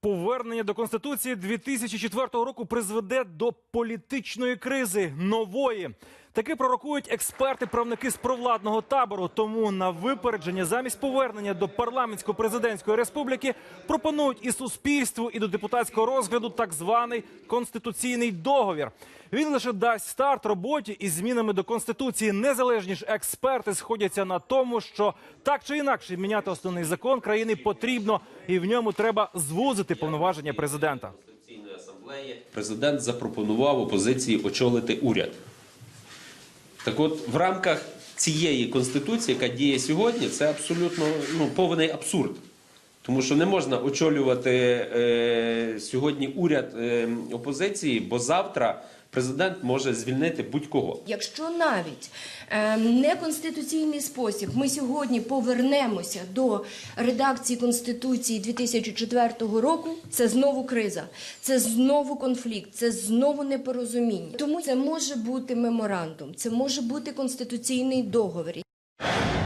Повернення до конституції 2004 року призведе до політичної кризи нової. Таки пророкують експерти, правники з провладного табору. Тому на випередження замість повернення до парламентсько-президентської республіки пропонують і суспільству, і до депутатського розгляду так званий конституційний договір. Він лише дасть старт роботі із змінами до конституції. Незалежні ж експерти сходяться на тому, що так чи інакше міняти основний закон країни потрібно, і в ньому треба звузити повноваження президента. Президент запропонував опозиції очолити уряд. Так от, в рамках цієї конституції, яка діє сьогодні, це абсолютно ну, повний абсурд. Тому що не можна очолювати е, сьогодні уряд е, опозиції, бо завтра президент може звільнити будь-кого. Якщо навіть е, неконституційний спосіб ми сьогодні повернемося до редакції Конституції 2004 року, це знову криза, це знову конфлікт, це знову непорозуміння. Тому це може бути меморандум, це може бути конституційний договір.